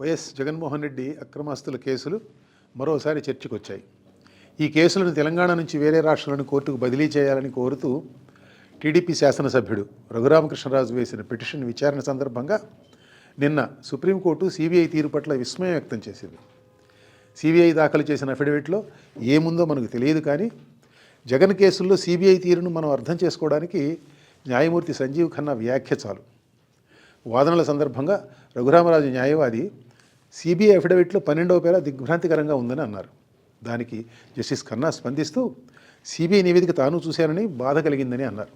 YS Jaganmohan Reddy అక్రమాస్తుల కేసులు మరోసారి చర్చకు వచ్చాయి ఈ కేసులను తెలంగాణ నుంచి వేరే రాష్ట్రాలను కోర్టుకు బదిలీ చేయాలని కోరుతూ టీడీపీ శాసనసభ్యుడు రఘురామకృష్ణరాజు వేసిన పిటిషన్ విచారణ సందర్భంగా నిన్న సుప్రీంకోర్టు సిబిఐ తీరు పట్ల విస్మయం వ్యక్తం చేసింది. సిబిఐ దాఖలు చేసిన అఫిడవిట్లో ఏముందో మనకు తెలియదు కానీ జగన్ కేసుల్లో సిబిఐ తీరును మనం అర్థం చేసుకోవడానికి న్యాయమూర్తి సంజీవ్ ఖన్నా వ్యాఖ్య చాలు. వాదనల సందర్భంగా రఘురామరాజు న్యాయవాది సిబిఐ అఫిడవిట్లో పన్నెండవ పేర దిగ్భ్రాంతికరంగా ఉందని అన్నారు. దానికి జస్టిస్ ఖన్నా స్పందిస్తూ సిబిఐ నివేదిక తాను చూశానని బాధ కలిగిందని అన్నారు.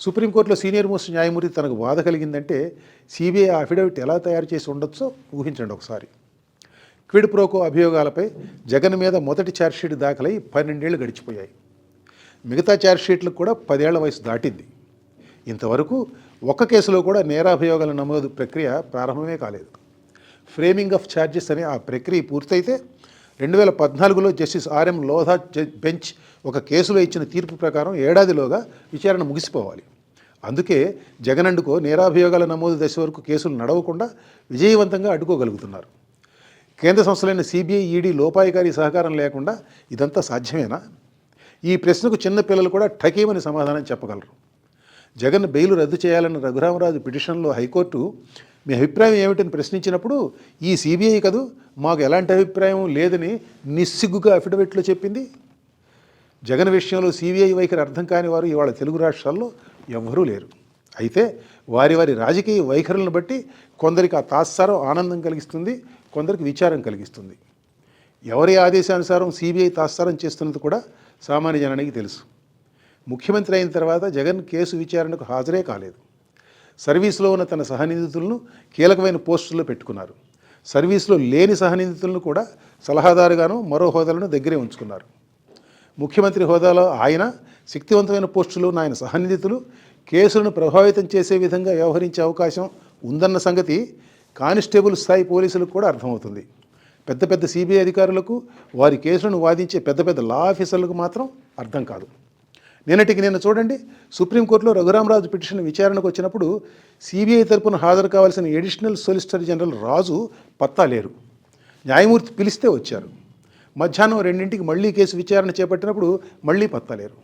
సుప్రీంకోర్టులో సీనియర్ మోస్ట్ న్యాయమూర్తి తనకు బాధ కలిగిందంటే సిబిఐ అఫిడవిట్ ఎలా తయారు చేసి ఉండొచ్చో ఊహించండి ఒకసారి. క్విడ్ ప్రోకో అభియోగాలపై జగన్ మీద మొదటి ఛార్జ్షీట్ దాఖలై పన్నెండేళ్ళు గడిచిపోయాయి. మిగతా ఛార్జ్షీట్లకు కూడా పదేళ్ళ వయసు దాటింది. ఇంతవరకు ఒక్క కేసులో కూడా నేరాభియోగాల నమోదు ప్రక్రియ ప్రారంభమే కాలేదు. ఫ్రేమింగ్ ఆఫ్ ఛార్జెస్ అనే ఆ ప్రక్రియ పూర్తయితే రెండు వేల పద్నాలుగులో జస్టిస్ ఆర్ఎం లోధా బెంచ్ ఒక కేసులో ఇచ్చిన తీర్పు ప్రకారం ఏడాదిలోగా విచారణ ముగిసిపోవాలి. అందుకే జగనండుకో నేరాభియోగాల నమోదు దశ వరకు కేసులు నడవకుండా విజయవంతంగా అడ్డుకోగలుగుతున్నారు. కేంద్ర సంస్థలైన సిబిఐ ఈడీ లోపాయికారి సహకారం లేకుండా ఇదంతా సాధ్యమేనా? ఈ ప్రశ్నకు చిన్న పిల్లలు కూడా ఠకీమని సమాధానం చెప్పగలరు? జగన్ బెయిల్ రద్దు చేయాలన్న రఘురామరాజు పిటిషన్లో హైకోర్టు మీ అభిప్రాయం ఏమిటని ప్రశ్నించినప్పుడు ఈ సిబిఐ కదూ మాకు ఎలాంటి అభిప్రాయం లేదని నిస్సిగ్గుగా అఫిడవిట్లో చెప్పింది? జగన్ విషయంలో సిబిఐ వైఖరి అర్థం కాని వారు ఇవాళ తెలుగు రాష్ట్రాల్లో ఎవరూ లేరు. అయితే వారి వారి రాజకీయ వైఖరులను బట్టి కొందరికి ఆ తాత్సారం ఆనందం కలిగిస్తుంది కొందరికి విచారం కలిగిస్తుంది. ఎవరి ఆదేశానుసారం సిబిఐ తాత్సారం చేస్తున్నది కూడా సామాన్య జనానికి తెలుసు. ముఖ్యమంత్రి అయిన తర్వాత జగన్ కేసు విచారణకు హాజరే కాలేదు. సర్వీస్లో ఉన్న తన సహనిందితులను కీలకమైన పోస్టుల్లో పెట్టుకున్నారు. సర్వీస్లో లేని సహనిందితులను కూడా సలహాదారుగాను మరో హోదాలను దగ్గరే ఉంచుకున్నారు. ముఖ్యమంత్రి హోదాలో ఆయన శక్తివంతమైన పోస్టులు ఆయన సహనిందితులు కేసులను ప్రభావితం చేసే విధంగా వ్యవహరించే అవకాశం ఉందన్న సంగతి కానిస్టేబుల్ స్థాయి పోలీసులకు కూడా అర్థమవుతుంది. పెద్ద పెద్ద సిబిఐ అధికారులకు వారి కేసులను వాదించే పెద్ద పెద్ద లా ఆఫీసర్లకు మాత్రం అర్థం కాదు. నిన్నటికి నిన్న చూడండి సుప్రీంకోర్టులో రఘురామరాజు పిటిషన్ విచారణకు వచ్చినప్పుడు సిబిఐ తరపున హాజరు కావాల్సిన ఎడిషనల్ సొలిసిటర్ జనరల్ రాజు పత్తా లేరు. న్యాయమూర్తి పిలిస్తే వచ్చారు. మధ్యాహ్నం రెండింటికి మళ్ళీ కేసు విచారణ చేపట్టినప్పుడు మళ్ళీ పత్తా లేరు.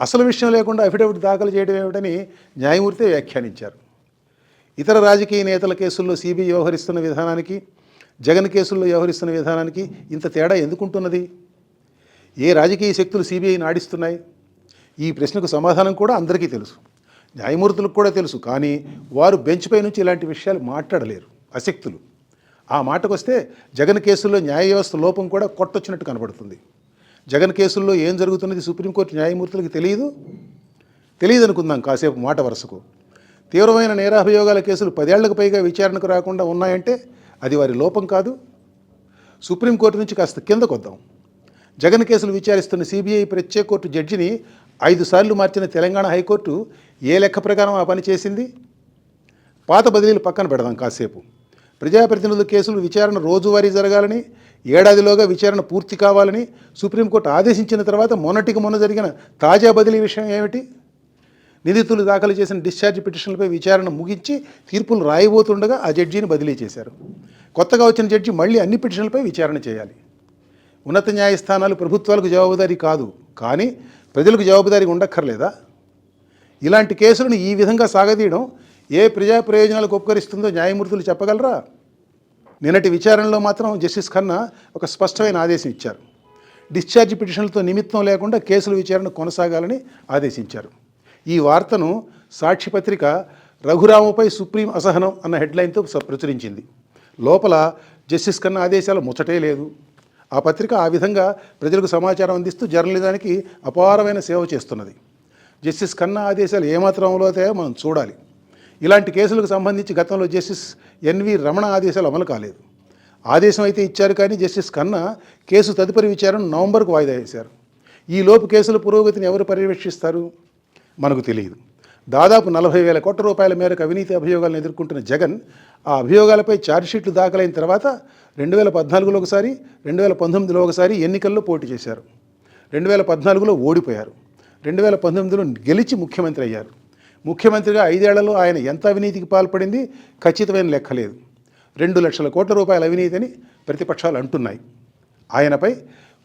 అసలు విషయం లేకుండా అఫిడవిట్ దాఖలు చేయడం ఏమిటని న్యాయమూర్తి వ్యాఖ్యానించారు. ఇతర రాజకీయ నేతల కేసుల్లో సిబిఐ వ్యవహరిస్తున్న విధానానికి జగన్ కేసుల్లో వ్యవహరిస్తున్న విధానానికి ఇంత తేడా ఎందుకుంటున్నది? ఏ రాజకీయ శక్తులు సిబిఐని ఆడిస్తున్నాయి? ఈ ప్రశ్నకు సమాధానం కూడా అందరికీ తెలుసు. న్యాయమూర్తులకు కూడా తెలుసు. కానీ వారు బెంచ్పై నుంచి ఇలాంటి విషయాలు మాట్లాడలేరు. అశక్తులు. ఆ మాటకు వస్తే జగన్ కేసుల్లో న్యాయ వ్యవస్థ లోపం కూడా కొట్టొచ్చినట్టు కనబడుతుంది. జగన్ కేసుల్లో ఏం జరుగుతున్నది సుప్రీంకోర్టు న్యాయమూర్తులకు తెలియదు? తెలియదు అనుకుందాం కాసేపు మాట వరుసకు. తీవ్రమైన నేరాభియోగాల కేసులు పదేళ్ళకు పైగా విచారణకు రాకుండా ఉన్నాయంటే అది వారి లోపం కాదు. సుప్రీంకోర్టు నుంచి కాస్త కిందకు వద్దాం జగన్ కేసులు విచారిస్తున్న సిబిఐ ప్రత్యేక కోర్టు జడ్జిని ఐదు సార్లు మార్చిన తెలంగాణ హైకోర్టు ఏ లెక్క ప్రకారం ఆ పని చేసింది? పాత బదిలీలు పక్కన పెడదాం కాసేపు. ప్రజాప్రతినిధుల కేసులు విచారణ రోజువారీ జరగాలని ఏడాదిలోగా విచారణ పూర్తి కావాలని సుప్రీంకోర్టు ఆదేశించిన తర్వాత మొన్నటికి మొన్న జరిగిన తాజా బదిలీ విషయం ఏమిటి? నిందితులు దాఖలు చేసిన డిశ్చార్జ్ పిటిషన్లపై విచారణ ముగించి తీర్పులు రాయబోతుండగా ఆ జడ్జిని బదిలీ చేశారు. కొత్తగా వచ్చిన జడ్జి మళ్ళీ అన్ని పిటిషన్లపై విచారణ చేయాలి. ఉన్నత న్యాయస్థానాలు ప్రభుత్వాలకు జవాబుదారీ కాదు. కానీ ప్రజలకు జవాబుదారీ ఉండక్కర్లేదా? ఇలాంటి కేసులను ఈ విధంగా సాగదీయడం ఏ ప్రజా ప్రయోజనాలకు ఉపకరిస్తుందో న్యాయమూర్తులు చెప్పగలరా? నిన్నటి విచారణలో మాత్రం జస్టిస్ ఖన్నా ఒక స్పష్టమైన ఆదేశం ఇచ్చారు. డిశ్చార్జ్ పిటిషన్లతో నిమిత్తం లేకుండా కేసుల విచారణ కొనసాగాలని ఆదేశించారు. ఈ వార్తను సాక్షిపత్రిక రఘురాముపై సుప్రీం అసహనం అన్న హెడ్లైన్తో ప్రచురించింది. లోపల జస్టిస్ కన్నా ఆదేశాలు ముచ్చటే లేదు. ఆ పత్రిక ఆ విధంగా ప్రజలకు సమాచారం అందిస్తూ జర్నలిజానికి అపారమైన సేవ చేస్తున్నది. జస్టిస్ కన్నా ఆదేశాలు ఏమాత్రం అమలు అవుతాయో మనం చూడాలి. ఇలాంటి కేసులకు సంబంధించి గతంలో జస్టిస్ ఎన్వి రమణ ఆదేశాలు అమలు కాలేదు. ఆదేశం అయితే ఇచ్చారు కానీ జస్టిస్ కన్నా కేసు తదుపరి విచారణ నవంబర్కు వాయిదా వేశారు. ఈ లోపు కేసుల పురోగతిని ఎవరు పర్యవేక్షిస్తారు? మనకు తెలియదు. దాదాపు నలభై వేల కోట్ల రూపాయల మేరకు అవినీతి అభియోగాలను ఎదుర్కొంటున్న జగన్ ఆ అభియోగాలపై ఛార్జ్షీట్లు దాఖలైన తర్వాత రెండు వేల పద్నాలుగులో ఒకసారి రెండు వేల పంతొమ్మిదిలో ఒకసారి ఎన్నికల్లో పోటీ చేశారు. రెండు వేల పద్నాలుగులో ఓడిపోయారు. రెండు వేల పంతొమ్మిదిలో గెలిచి ముఖ్యమంత్రి అయ్యారు. ముఖ్యమంత్రిగా ఐదేళ్ళలో ఆయన ఎంత అవినీతికి పాల్పడింది ఖచ్చితమైన లెక్కలేదు రెండు లక్షల కోట్ల రూపాయల అవినీతిని ప్రతిపక్షాలు అంటున్నాయి. ఆయనపై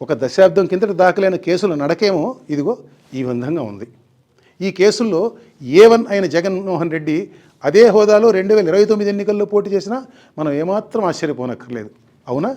ఒక దశాబ్దం కిందట దాఖలైన కేసుల నడకేమో ఇదిగో ఈ విధంగా ఉంది. ఈ కేసుల్లో ఏ వన్ అయిన జగన్మోహన్ రెడ్డి అదే హోదాలో రెండు వేల ఇరవై తొమ్మిది ఎన్నికల్లో పోటీ చేసినా మనం ఏమాత్రం ఆశ్చర్యపోనక్కర్లేదు. అవునా?